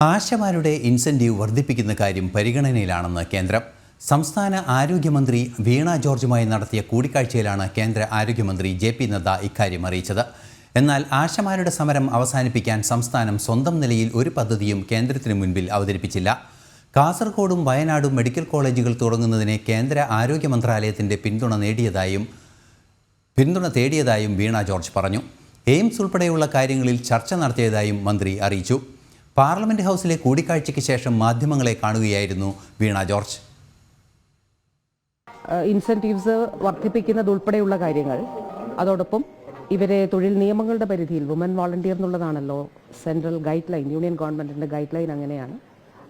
ആശമാരുടെ incentive വർദ്ധിപ്പിക്കുന്ന കാര്യം പരിഗണനയിലാണെന്ന് കേന്ദ്രം. സംസ്ഥാന ആരോഗ്യമന്ത്രി വീണ ജോർജുമായി നടത്തിയ കൂടിക്കാഴ്ചയിലാണ് കേന്ദ്ര ആരോഗ്യമന്ത്രി ജെ പി നദ്ദ ഇക്കാര്യം അറിയിച്ചത്. എന്നാൽ ആശമാരുടെ സമരം അവസാനിപ്പിക്കാൻ സംസ്ഥാനം സ്വന്തം നിലയിൽ ഒരു പദ്ധതിയും കേന്ദ്രത്തിനു മുൻപിൽ അവതരിപ്പിച്ചില്ല. കാസർഗോഡും വയനാടും മെഡിക്കൽ കോളേജുകൾ തുടങ്ങുന്നതിന് കേന്ദ്ര ആരോഗ്യ മന്ത്രാലയത്തിന്റെ പിന്തുണ നേടിയതായും പിന്തുണ തേടിയതായും വീണ ജോർജ് പറഞ്ഞു. എയിംസ് ഉൾപ്പെടെയുള്ള കാര്യങ്ങളിൽ ചർച്ച നടത്തിയതായും മന്ത്രി അറിയിച്ചു. പാർലമെന്റ് ഹൗസിലെ കൂടിക്കാഴ്ചയ്ക്ക് ശേഷം മാധ്യമങ്ങളെ കാണുകയായിരുന്നു വീണ ജോർജ്. ഇൻസെന്റീവ്സ് വർദ്ധിപ്പിക്കുന്നത് ഉൾപ്പെടെയുള്ള കാര്യങ്ങൾ. അതോടൊപ്പം ഇവരെ തൊഴിൽ നിയമങ്ങളുടെ പരിധിയിൽ വുമൻ വോളണ്ടിയർ എന്നുള്ളതാണല്ലോ സെൻട്രൽ ഗൈഡ് ലൈൻ യൂണിയൻ ഗവൺമെന്റിന്റെ ഗൈഡ് ലൈൻ അങ്ങനെയാണ്.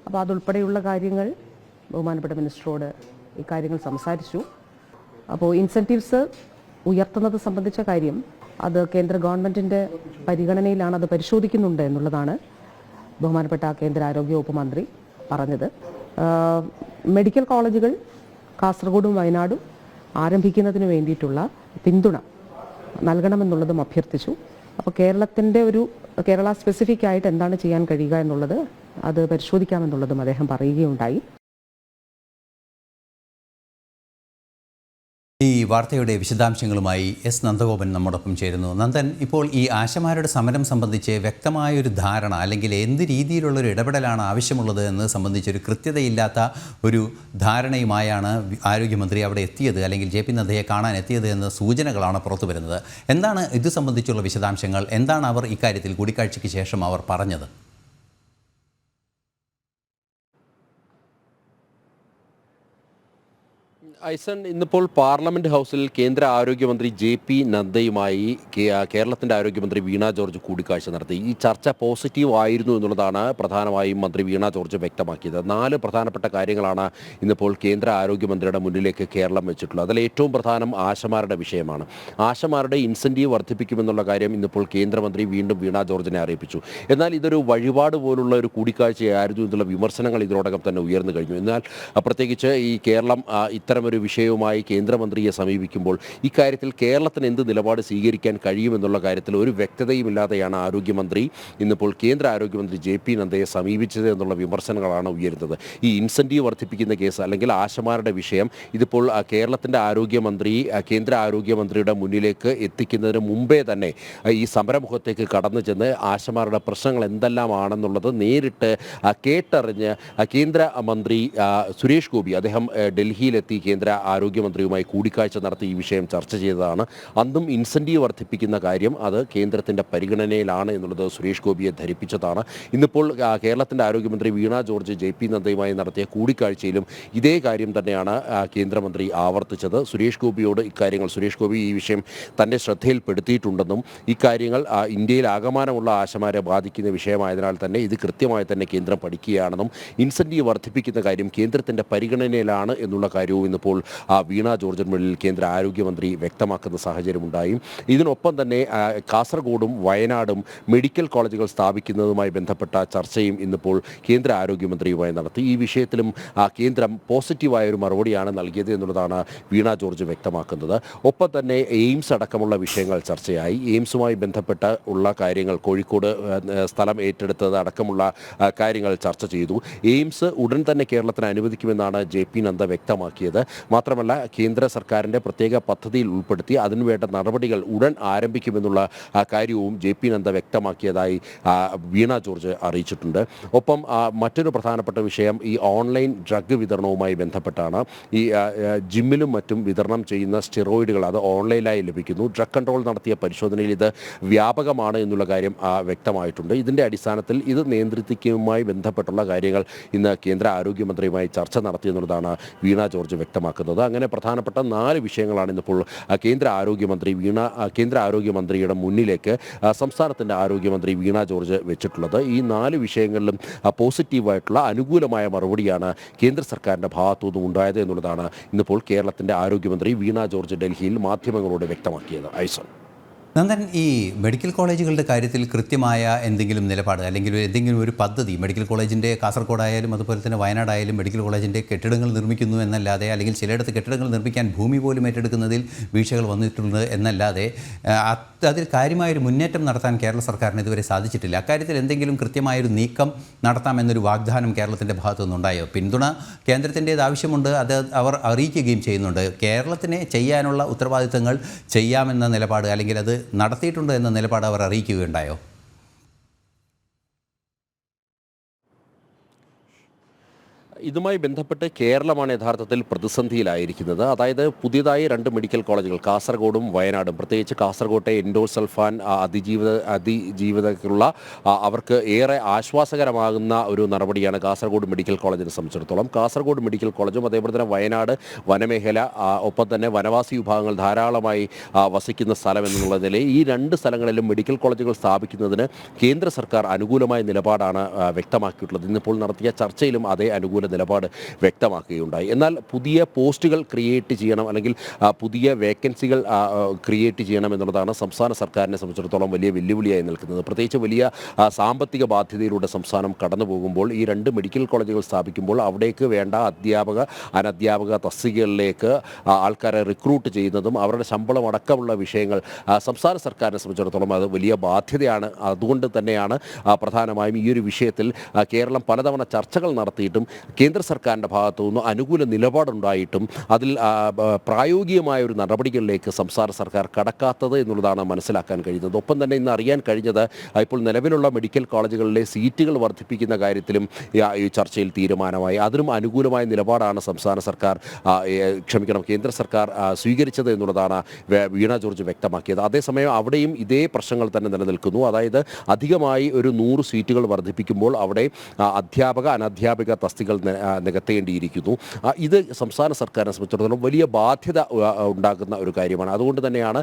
അപ്പോൾ അതുൾപ്പെടെയുള്ള കാര്യങ്ങൾ ബഹുമാനപ്പെട്ട മിനിസ്റ്ററോട് ഇക്കാര്യങ്ങൾ സംസാരിച്ചു. അപ്പോൾ ഇൻസെന്റീവ്സ് ഉയർത്തുന്നത് സംബന്ധിച്ച കാര്യം അത് കേന്ദ്ര ഗവൺമെന്റിന്റെ പരിഗണനയിലാണ് അത് പരിശോധിക്കുന്നുണ്ട് എന്നുള്ളതാണ്. ബഹുമാനപ്പെട്ട കേന്ദ്ര ആരോഗ്യ വകുപ്പ് മന്ത്രി പറഞ്ഞത്. മെഡിക്കൽ കോളേജുകൾ കാസർഗോഡും വയനാടും ആരംഭിക്കുന്നതിന് വേണ്ടിയിട്ടുള്ള പിന്തുണ നൽകണമെന്നുള്ളതും അഭ്യർത്ഥിച്ചു. അപ്പോൾ കേരളത്തിന്റെ ഒരു കേരള സ്പെസിഫിക് ആയിട്ട് എന്താണ് ചെയ്യാൻ കഴിയുക എന്നുള്ളത് അത് പരിശോധിക്കാമെന്നുള്ളതും അദ്ദേഹം പറയുകയുണ്ടായി. വാർത്തയുടെ വിശദാംശങ്ങളുമായി എസ് നന്ദഗോപൻ നമ്മോടൊപ്പം ചേരുന്നു. നന്ദൻ ഇപ്പോൾ ഈ ആശമാരുടെ സമരം സംബന്ധിച്ച് വ്യക്തമായൊരു ധാരണ അല്ലെങ്കിൽ എന്ത് രീതിയിലുള്ളൊരു ഇടപെടലാണ് ആവശ്യമുള്ളത് എന്ന് സംബന്ധിച്ചൊരു കൃത്യതയില്ലാത്ത ഒരു ധാരണയുമായാണ് ആരോഗ്യമന്ത്രി അവിടെ എത്തിയത് അല്ലെങ്കിൽ ജെ പി നദ്ദയെ കാണാൻ എത്തിയത് എന്ന സൂചനകളാണ് പുറത്തു വരുന്നത്. എന്താണ് ഇത് സംബന്ധിച്ചുള്ള വിശദാംശങ്ങൾ? എന്താണ് അവർ ഇക്കാര്യത്തിൽ കൂടിക്കാഴ്ചയ്ക്ക് ശേഷം അവർ പറഞ്ഞത്? ഐസൺ ഇന്നിപ്പോൾ പാർലമെന്റ് ഹൗസിൽ കേന്ദ്ര ആരോഗ്യമന്ത്രി ജെ പി നദ്ദയുമായി കേരളത്തിന്റെ ആരോഗ്യമന്ത്രി വീണ ജോർജ് കൂടിക്കാഴ്ച നടത്തി. ഈ ചർച്ച പോസിറ്റീവ് ആയിരുന്നു എന്നുള്ളതാണ് പ്രധാനമായും മന്ത്രി വീണ ജോർജ് വ്യക്തമാക്കിയത്. നാല് പ്രധാനപ്പെട്ട കാര്യങ്ങളാണ് ഇന്നിപ്പോൾ കേന്ദ്ര ആരോഗ്യമന്ത്രിയുടെ മുന്നിലേക്ക് കേരളം വെച്ചിട്ടുള്ളത്. അതിൽ ഏറ്റവും പ്രധാനം ആശമാരുടെ വിഷയമാണ്. ആശമാരുടെ ഇൻസെന്റീവ് വർദ്ധിപ്പിക്കുമെന്നുള്ള കാര്യം ഇന്നിപ്പോൾ കേന്ദ്രമന്ത്രി വീണ്ടും വീണ ജോർജിനെ അറിയിപ്പിച്ചു. എന്നാൽ ഇതൊരു വഴിപാട് പോലുള്ള ഒരു കൂടിക്കാഴ്ചയായിരുന്നു എന്നുള്ള വിമർശനങ്ങൾ ഇതിനോടകം തന്നെ ഉയർന്നു കഴിഞ്ഞു. എന്നാൽ പ്രത്യേകിച്ച് ഈ കേരളം ആ, ഇത്തരമൊരു വിഷയവുമായി കേന്ദ്രമന്ത്രിയെ സമീപിക്കുമ്പോൾ ഇക്കാര്യത്തിൽ കേരളത്തിന് എന്ത് നിലപാട് സ്വീകരിക്കാൻ കഴിയുമെന്നുള്ള കാര്യത്തിൽ ഒരു വ്യക്തതയുമില്ലാതെയാണ് ആരോഗ്യമന്ത്രി ഇന്നിപ്പോൾ കേന്ദ്ര ആരോഗ്യമന്ത്രി ജെ പി നദ്ദയെ സമീപിച്ചത് എന്നുള്ള വിമർശനങ്ങളാണ് ഉയരുന്നത്. ഈ ഇൻസെന്റീവ് വർദ്ധിപ്പിക്കുന്ന കേസ് അല്ലെങ്കിൽ ആശമാരുടെ വിഷയം ഇതിപ്പോൾ കേരളത്തിന്റെ ആരോഗ്യമന്ത്രി കേന്ദ്ര ആരോഗ്യമന്ത്രിയുടെ മുന്നിലേക്ക് എത്തിക്കുന്നതിന് മുമ്പേ തന്നെ ഈ സമരമുഖത്തേക്ക് കടന്നു ചെന്ന് ആശമാരുടെ പ്രശ്നങ്ങൾ എന്തെല്ലാമാണെന്നുള്ളത് നേരിട്ട് കേട്ടറിഞ്ഞ് കേന്ദ്ര മന്ത്രി സുരേഷ് ഗോപി അദ്ദേഹം ഡൽഹിയിലെത്തി കേന്ദ്ര ആരോഗ്യമന്ത്രിയുമായി കൂടിക്കാഴ്ച നടത്തി ഈ വിഷയം ചർച്ച ചെയ്തതാണ്. അന്നും ഇൻസെന്റീവ് വർദ്ധിപ്പിക്കുന്ന കാര്യം അത് കേന്ദ്രത്തിന്റെ പരിഗണനയിലാണ് എന്നുള്ളത് സുരേഷ് ഗോപിയെ ധരിപ്പിച്ചതാണ്. ഇന്നിപ്പോൾ കേരളത്തിന്റെ ആരോഗ്യമന്ത്രി വീണ ജോർജ് ജെ പി നദ്ദയുമായി നടത്തിയ കൂടിക്കാഴ്ചയിലും ഇതേ കാര്യം തന്നെയാണ് കേന്ദ്രമന്ത്രി ആവർത്തിച്ചത്. സുരേഷ് ഗോപിയോട് ഇക്കാര്യങ്ങൾ സുരേഷ് ഗോപി ഈ വിഷയം തന്റെ ശ്രദ്ധയിൽപ്പെടുത്തിയിട്ടുണ്ടെന്നും ഇക്കാര്യങ്ങൾ ഇന്ത്യയിൽ ആകമാനമുള്ള ആശമാരെ ബാധിക്കുന്ന വിഷയമായതിനാൽ തന്നെ ഇത് കൃത്യമായി തന്നെ കേന്ദ്രം പഠിക്കുകയാണെന്നും ഇൻസെന്റീവ് വർദ്ധിപ്പിക്കുന്ന കാര്യം കേന്ദ്രത്തിന്റെ പരിഗണനയിലാണ് എന്നുള്ള കാര്യവും ഇന്നിപ്പോൾ ആ, വീണ ജോർജിന് മുന്നിൽ കേന്ദ്ര ആരോഗ്യമന്ത്രി വ്യക്തമാക്കുന്ന സാഹചര്യമുണ്ടായി. ഇതിനൊപ്പം തന്നെ കാസർഗോഡും വയനാടും മെഡിക്കൽ കോളേജുകൾ സ്ഥാപിക്കുന്നതുമായി ബന്ധപ്പെട്ട ചർച്ചയും ഇന്നിപ്പോൾ കേന്ദ്ര ആരോഗ്യമന്ത്രിയുമായി നടത്തി. ഈ വിഷയത്തിലും കേന്ദ്രം പോസിറ്റീവായ ഒരു മറുപടിയാണ് നൽകിയത് എന്നുള്ളതാണ് വീണ ജോർജ് വ്യക്തമാക്കുന്നത്. ഒപ്പം തന്നെ എയിംസ് അടക്കമുള്ള വിഷയങ്ങൾ ചർച്ചയായി. എയിംസുമായി ബന്ധപ്പെട്ട ഉള്ള കാര്യങ്ങൾ കോഴിക്കോട് സ്ഥലം ഏറ്റെടുത്തത് അടക്കമുള്ള കാര്യങ്ങൾ ചർച്ച ചെയ്തു. എയിംസ് ഉടൻ തന്നെ കേരളത്തിന് അനുവദിക്കുമെന്നാണ് ജെ പി നന്ദ വ്യക്തമാക്കിയത്. മാത്രമല്ല കേന്ദ്ര സർക്കാരിന്റെ പ്രത്യേക പദ്ധതിയിൽ ഉൾപ്പെടുത്തി അതിനുവേണ്ട നടപടികൾ ഉടൻ ആരംഭിക്കുമെന്നുള്ള കാര്യവും ജെ പി നദ്ദ വ്യക്തമാക്കിയതായി വീണ ജോർജ് അറിയിച്ചിട്ടുണ്ട്. ഒപ്പം മറ്റൊരു പ്രധാനപ്പെട്ട വിഷയം ഈ ഓൺലൈൻ ഡ്രഗ് വിതരണവുമായി ബന്ധപ്പെട്ടാണ്. ഈ ജിമ്മിലും മറ്റും വിതരണം ചെയ്യുന്ന സ്റ്റിറോയിഡുകൾ അത് ഓൺലൈനായി ലഭിക്കുന്നു. ഡ്രഗ് കൺട്രോൾ നടത്തിയ പരിശോധനയിൽ ഇത് വ്യാപകമാണ് എന്നുള്ള കാര്യം വ്യക്തമായിട്ടുണ്ട്. ഇതിന്റെ അടിസ്ഥാനത്തിൽ ഇത് നിയന്ത്രിക്കുന്നതുമായി ബന്ധപ്പെട്ടുള്ള കാര്യങ്ങൾ ഇന്ന് കേന്ദ്ര ആരോഗ്യമന്ത്രിയുമായി ചർച്ച നടത്തിയെന്നുള്ളതാണ് വീണ ജോർജ് വ്യക്തമാക്കുന്നത് അങ്ങനെ പ്രധാനപ്പെട്ട നാല് വിഷയങ്ങളാണ് ഇന്നിപ്പോൾ കേന്ദ്ര ആരോഗ്യമന്ത്രി വീണ കേന്ദ്ര ആരോഗ്യമന്ത്രിയുടെ മുന്നിലേക്ക് സംസ്ഥാനത്തിന്റെ ആരോഗ്യമന്ത്രി വീണ ജോർജ് വെച്ചിട്ടുള്ളത്. ഈ നാല് വിഷയങ്ങളിലും പോസിറ്റീവായിട്ടുള്ള അനുകൂലമായ മറുപടിയാണ് കേന്ദ്ര സർക്കാരിന്റെ ഭാഗത്തുനിന്നും ഉണ്ടായത് എന്നുള്ളതാണ് ഇന്നിപ്പോൾ കേരളത്തിന്റെ ആരോഗ്യമന്ത്രി വീണ ജോർജ് ഡൽഹിയിൽ മാധ്യമങ്ങളോട് വ്യക്തമാക്കിയത്. ഐസൺ. നന്ദൻ ഈ മെഡിക്കൽ കോളേജുകളുടെ കാര്യത്തിൽ കൃത്യമായ എന്തെങ്കിലും നിലപാട് അല്ലെങ്കിൽ എന്തെങ്കിലും ഒരു പദ്ധതി മെഡിക്കൽ കോളേജിന്റെ കാസർഗോഡായാലും അതുപോലെ തന്നെ വയനാടായാലും മെഡിക്കൽ കോളേജിന്റെ കെട്ടിടങ്ങൾ നിർമ്മിക്കുന്നു എന്നല്ലാതെ അല്ലെങ്കിൽ ചിലയിടത്ത് കെട്ടിടങ്ങൾ നിർമ്മിക്കാൻ ഭൂമി പോലും ഏറ്റെടുക്കുന്നതിൽ വീഴ്ചകൾ വന്നിട്ടുണ്ട് എന്നല്ലാതെ അതിൽ കാര്യമായൊരു മുന്നേറ്റം നടത്താൻ കേരള സർക്കാരിന് ഇതുവരെ സാധിച്ചിട്ടില്ല. അക്കാര്യത്തിൽ എന്തെങ്കിലും കൃത്യമായൊരു നീക്കം നടത്താമെന്നൊരു വാഗ്ദാനം കേരളത്തിന്റെ ഭാഗത്തു നിന്നുണ്ടായോ? പിന്തുണ കേന്ദ്രത്തിന്റേത് ആവശ്യമുണ്ട് അത് അവർ അറിയിക്കുകയും ചെയ്യുന്നുണ്ട്. കേരളത്തിനെ ചെയ്യാനുള്ള ഉത്തരവാദിത്തങ്ങൾ ചെയ്യാമെന്ന നിലപാട് അല്ലെങ്കിൽ അത് നടത്തിയിട്ടുണ്ട് എന്ന നിലപാട് അവർ അറിയിക്കുകയുണ്ടായോ? ഇതുമായി ബന്ധപ്പെട്ട് കേരളമാണ് യഥാർത്ഥത്തിൽ പ്രതിസന്ധിയിലായിരിക്കുന്നത്. അതായത് പുതിയതായി രണ്ട് മെഡിക്കൽ കോളേജുകൾ കാസർഗോഡും വയനാടും. പ്രത്യേകിച്ച് കാസർഗോട്ടെ എൻഡോസൾഫാൻ അതിജീവിത അതിജീവിതക്കുള്ള അവർക്ക് ഏറെ ആശ്വാസകരമാകുന്ന ഒരു നടപടിയാണ് കാസർഗോഡ് മെഡിക്കൽ കോളേജിനെ സംബന്ധിച്ചിടത്തോളം. കാസർഗോഡ് മെഡിക്കൽ കോളേജും അതേപോലെ തന്നെ വയനാട് വനമേഖല ഒപ്പം തന്നെ വനവാസി വിഭാഗങ്ങൾ ധാരാളമായി വസിക്കുന്ന സ്ഥലം എന്നുള്ള നിലയിൽ ഈ രണ്ട് സ്ഥലങ്ങളിലും മെഡിക്കൽ കോളേജുകൾ സ്ഥാപിക്കുന്നതിന് കേന്ദ്ര സർക്കാർ അനുകൂലമായ നിലപാടാണ് വ്യക്തമാക്കിയിട്ടുള്ളത്. ഇന്നിപ്പോൾ നടത്തിയ ചർച്ചയിലും അതേ അനുകൂല നിലപാട് വ്യക്തമാക്കുകയുണ്ടായി. എന്നാൽ പുതിയ പോസ്റ്റുകൾ ക്രിയേറ്റ് ചെയ്യണം അല്ലെങ്കിൽ പുതിയ വേക്കൻസികൾ ക്രിയേറ്റ് ചെയ്യണം എന്നുള്ളതാണ് സംസ്ഥാന സർക്കാരിനെ സംബന്ധിച്ചിടത്തോളം വലിയ വെല്ലുവിളിയായി നിൽക്കുന്നത്. പ്രത്യേകിച്ച് വലിയ സാമ്പത്തിക ബാധ്യതയിലൂടെ സംസ്ഥാനം കടന്നു പോകുമ്പോൾ ഈ രണ്ട് മെഡിക്കൽ കോളേജുകൾ സ്ഥാപിക്കുമ്പോൾ അവിടേക്ക് വേണ്ട അധ്യാപക അനധ്യാപക തസ്തികകളിലേക്ക് ആൾക്കാരെ റിക്രൂട്ട് ചെയ്യുന്നതും അവരുടെ ശമ്പളം അടക്കമുള്ള വിഷയങ്ങൾ സംസ്ഥാന സർക്കാരിനെ സംബന്ധിച്ചിടത്തോളം അത് വലിയ ബാധ്യതയാണ്. അതുകൊണ്ട് തന്നെയാണ് പ്രധാനമായും ഈ ഒരു വിഷയത്തിൽ കേരളം പലതവണ ചർച്ചകൾ നടത്തിയിട്ടും കേന്ദ്ര സർക്കാരിന്റെ ഭാഗത്തു നിന്ന് അനുകൂല നിലപാടുണ്ടായിട്ടും അതിൽ പ്രായോഗികമായ ഒരു നടപടികളിലേക്ക് സംസ്ഥാന സർക്കാർ കടക്കാത്തത് എന്നുള്ളതാണ് മനസ്സിലാക്കാൻ കഴിയുന്നത്. ഒപ്പം തന്നെ ഇന്ന് അറിയാൻ കഴിഞ്ഞത് ഇപ്പോൾ നിലവിലുള്ള മെഡിക്കൽ കോളേജുകളിലെ സീറ്റുകൾ വർദ്ധിപ്പിക്കുന്ന കാര്യത്തിലും ഈ, ചർച്ചയിൽ തീരുമാനമായി. അതിനും അനുകൂലമായ നിലപാടാണ് സംസ്ഥാന സർക്കാർ ക്ഷമിക്കണം കേന്ദ്ര സർക്കാർ സ്വീകരിച്ചത് എന്നുള്ളതാണ് വീണ ജോർജ് വ്യക്തമാക്കിയത്. അതേസമയം അവിടെയും ഇതേ പ്രശ്നങ്ങൾ തന്നെ നിലനിൽക്കുന്നു. അതായത് അധികമായി ഒരു നൂറ് സീറ്റുകൾ വർദ്ധിപ്പിക്കുമ്പോൾ അവിടെ അധ്യാപക അനധ്യാപിക തസ്തികൾ നികത്തേണ്ടിയിരിക്കുന്നു. ഇത് സംസ്ഥാന സർക്കാരിനെ സംബന്ധിച്ചിടത്തോളം വലിയ ബാധ്യത ഉണ്ടാകുന്ന ഒരു കാര്യമാണ്. അതുകൊണ്ട് തന്നെയാണ്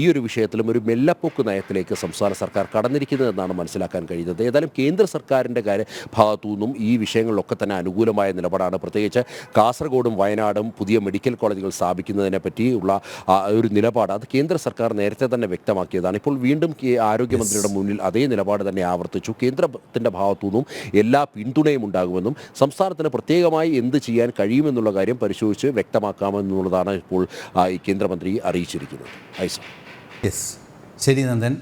ഈ ഒരു വിഷയത്തിലും ഒരു മെല്ലപ്പൊക്ക് നയത്തിലേക്ക് സംസ്ഥാന സർക്കാർ കടന്നിരിക്കുന്നതെന്നാണ് മനസ്സിലാക്കാൻ കഴിയുന്നത് ഏതായാലും കേന്ദ്ര സർക്കാരിന്റെ കാര്യ ഭാഗത്തു നിന്നും ഈ വിഷയങ്ങളിലൊക്കെ തന്നെ അനുകൂലമായ നിലപാടാണ്. പ്രത്യേകിച്ച് കാസർഗോഡും വയനാടും പുതിയ മെഡിക്കൽ കോളേജുകൾ സ്ഥാപിക്കുന്നതിനെ പറ്റിയുള്ള ഒരു നിലപാട് അത് കേന്ദ്ര സർക്കാർ നേരത്തെ തന്നെ വ്യക്തമാക്കിയതാണ്. ഇപ്പോൾ വീണ്ടും ആരോഗ്യമന്ത്രിയുടെ മുന്നിൽ അതേ നിലപാട് തന്നെ ആവർത്തിച്ചു. കേന്ദ്രത്തിന്റെ ഭാഗത്തു നിന്നും എല്ലാ പിന്തുണയും ഉണ്ടാകുമെന്നും സംസ്ഥാനത്തിന് പ്രത്യേകമായി എന്ത് ചെയ്യാൻ കഴിയുമെന്നുള്ള കാര്യം പരിശോധിച്ച് വ്യക്തമാക്കാമെന്നുള്ളതാണ് ഇപ്പോൾ ഈ കേന്ദ്രമന്ത്രി അറിയിച്ചിരിക്കുന്നത്. ഐസ. ശരി നന്ദൻ.